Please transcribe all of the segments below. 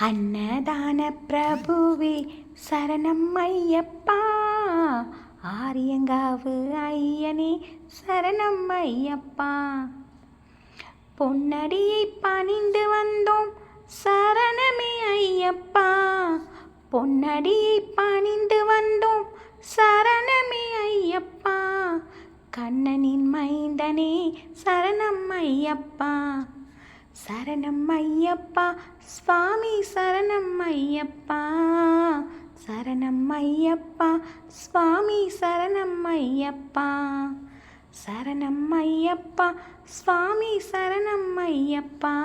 அன்னதான பிரபுவே சரணம் ஐயப்பா. ஆரியங்காவு ஐயனே சரணம் ஐயப்பா. பொன்னடியை பணிந்து வந்தோம் சரணமே ஐயப்பா. பொன்னடியை பணிந்து வந்தோம் சரணமே ஐயப்பா. கண்ணனின் மைந்தனே சரணம் ஐயப்பா. சரணம் ஐயப்பா சுவாமி சரணம் ஐயப்பா. சரணம் ஐயப்பா சுவாமி சரணம் ஐயப்பா. சரணம் ஐயப்பா சுவாமி சரணம் ஐயப்பா.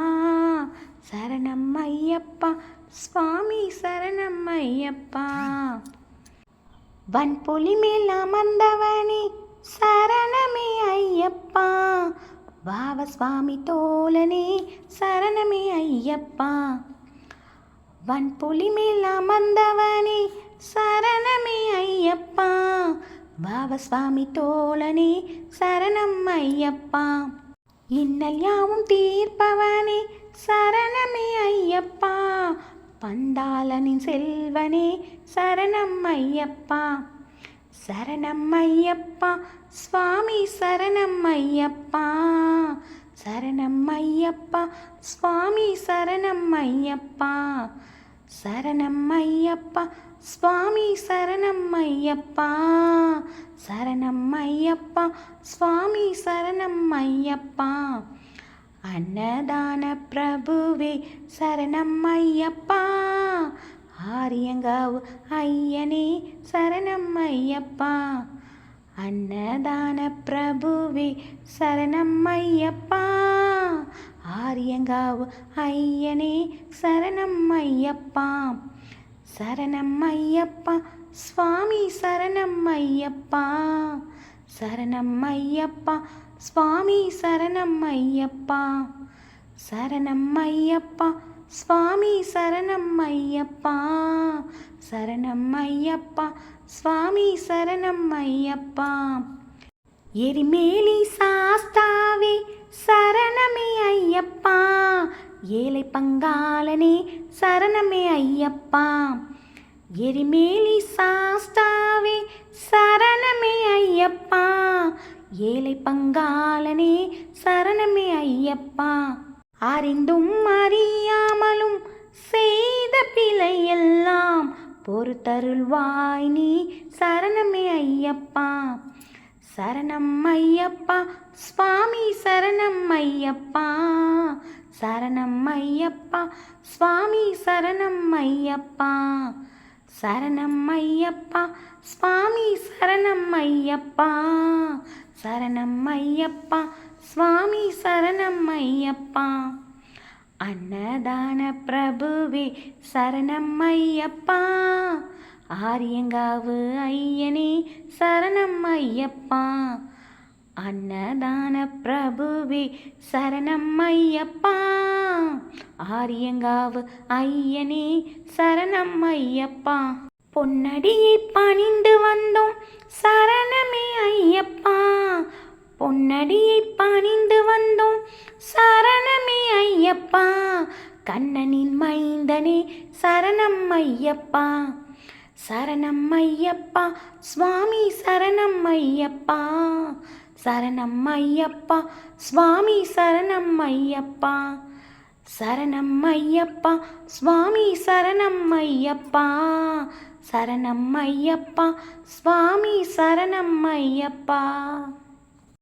சரணம் ஐயப்பா சுவாமி சரணம் ஐயப்பா. வன்பொலி மேல் அமர்ந்தவனே சரணமே ஐயப்பா. வாவ சுவாமி தோழனே சரணமே ஐயப்பா. வன்பொலி மேல் அமர்ந்தவனே சரணமே ஐயப்பா. வாவ சுவாமி தோழனே சரணம் ஐயப்பா. இன்னல் யாவும் தீர்ப்பவனே சரணமே ஐயப்பா. பந்தாளனின் செல்வனே சரணம் ஐயப்பா. சரணம் ஐயப்பா சுவாமி சரணம் ஐயப்பா சரணம் ஐயப்பா சுவாமி சரணம் ஐயப்பா சரணம் ஐயப்பா சுவாமி சரணம் ஐயப்பா சரணம் ஐயப்பா சுவாமி சரணம் ஐயப்பா அன்னதான பிரபுவே சரணம் ஐயப்பா ஆரியங்காவு ஐயனே சரணம் ஐயப்பா. அன்னதான பிரபுவே சரணம் ஐயப்பா. ஆரியங்காவு ஐயனே சரணம் ஐயப்பா. சரணம் ஐயப்பா சுவாமி சரணம் ஐயப்பா. சரணம் ஐயப்பா சுவாமி சரணம் ஐயப்பா. சரணம் ஐயப்பா சுவாமி சரணம் ஐயப்பா சரணம் ஐயப்பா சுவாமி சரணம் ஐயப்பா. எரிமேலி சாஸ்தாவே சரணமே ஐயப்பா. ஏழை பங்காளனே சரணமே ஐயப்பா. எரிமேலி சாஸ்தாவே சரணமே ஐயப்பா. ஏழை பங்காளனே சரணமே ஐயப்பா. அறிந்தும் அறிய பொறுத்தருள்வாய் நீ. சரணமே ஐயப்பா. சரணம் ஐயப்பா. சுவாமி சரணம் ஐயப்பா. சரணம் ஐயப்பா. சுவாமி சரணம் ஐயப்பா. சரணம் ஐயப்பா. சுவாமி சரணம் ஐயப்பா. சரணம் ஐயப்பா. சுவாமி சரணம் ஐயப்பா. அன்னதான பிரபுவே சரணம் ஐயப்பா. ஆரியங்காவு ஐயனே சரணம் ஐயப்பா. அன்னதான பிரபுவே சரணம் ஐயப்பா. ஆரியங்காவு ஐயனே சரணம் ஐயப்பா. பொன்னடியை பணிந்து வந்தோம் சரணமே ஐயப்பா. பொன்னடியை பணிந்து வந்தோம் சரண ஐயப்பா கண்ணனின் மைந்தனே சரணம் ஐயப்பா. சரணம் ஐயப்பா சுவாமி சரணம் ஐயப்பா. சரணம் ஐயப்பா சுவாமி சரணம் ஐயப்பா. சரணம் ஐயப்பா சுவாமி சரணம் ஐயப்பா. சரணம் ஐயப்பா சுவாமி சரணம் ஐயப்பா.